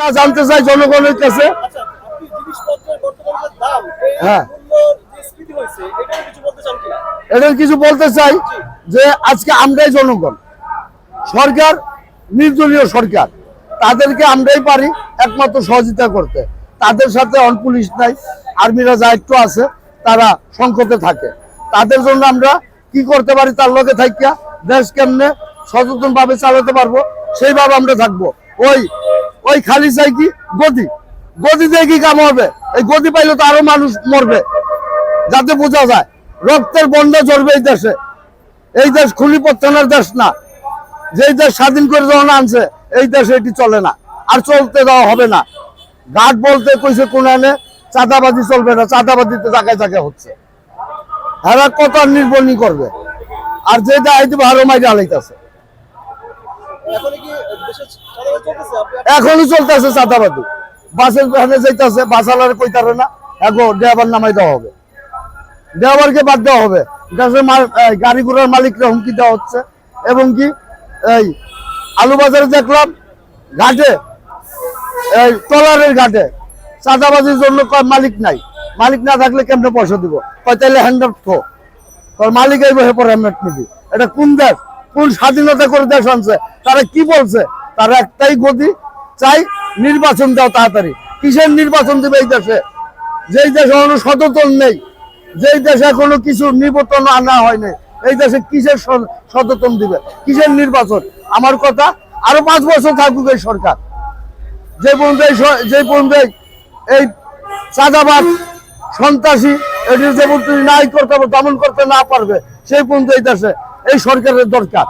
তা জানতে চাই জনগণের কাছে। আচ্ছা হ্যাঁ। কিছু বলতে এটার কিছু বলতে চাই যে আজকে আমরাই জনগণ সরকার নির্দলীয় সরকার তাদেরকে আমরাই পারি একমাত্র সহযোগিতা করতে। তাদের সাথে অন পুলিশ নাই আর্মিরা যা একটু আছে তারা সংকটে থাকে। তাদের জন্য আমরা কি করতে পারি তার লগে থাকিয়া দেশ কেমনে সচেতন ভাবে চালাতে পারব সেইভাবে আমরা থাকব। ওই ওই খালি চাই কি? গদি। গদি দিয়ে কি কাম হবে? এই গদি পাইলে তো আরও মানুষ মরবে। যাতে বোঝা যায়, রক্তের বন্ধ চলবে এই দেশে। এই দেশ খুলি পত্তনের দেশ না। যেই দেশ স্বাধীন করে যখন আনছে, এই দেশে এটি চলে না। আর চলতে দেওয়া হবে না। ঘাট বলতে কইছে কোন এনে চাঁদাবাজি চলবে না, চাঁদাবাজিতে জায়গায় জায়গায় হচ্ছে। এরা কত নির্বনী করবে? আর যেটা আইতে ভালো মাইরে আলাইতেছে এখন চলতেছে চাঁদাবাজি। বাসের ভ্যানে যাইতেছে বাসালার কইতারে না এখন ড্রাইভার নামাই দেওয়া হবে। ড্রাইভারকে বাদ দেওয়া হবে। গাড়ি ঘোড়ার মালিকরা হুমকি দেওয়া হচ্ছে। এবং কি, এই আলু বাজারে দেখলাম, ঘাটে, এই ট্রলারের ঘাটে চাঁদাবাজির জন্য মালিক নাই। মালিক না থাকলে কেমনে পয়সা দিব? কয়, তাইলে হ্যান্ডার থো। তোর মালিক এই বসে পরে হ্যান্ডার নিবি। এটা কোন দেশ? কোন স্বাধীনতা করে দেশ আনছে? তারা কি বলছে? তারা একটাই গতি, চাই নির্বাচন দাও তাড়াতাড়ি। কিসের নির্বাচন দিবে এই দেশে? যেই দেশে কোনো সচেতন নেই, যেই দেশে কোনো কিছু নিবর্তন আনা হয়নি এই দেশে কিসের সচেতন দিবে? কিসের নির্বাচন? আমার কথা, আরও পাঁচ বছর থাকুক এই সরকার। যে পর্যন্ত যে পর্যন্ত এই- চাঁদাবাদ সন্ত্রাসী এটির যে পর্যন্ত নাই করতে পারবে, দমন করতে না পারবে, সেই পর্যন্ত এই দেশে এই সরকারের দরকার।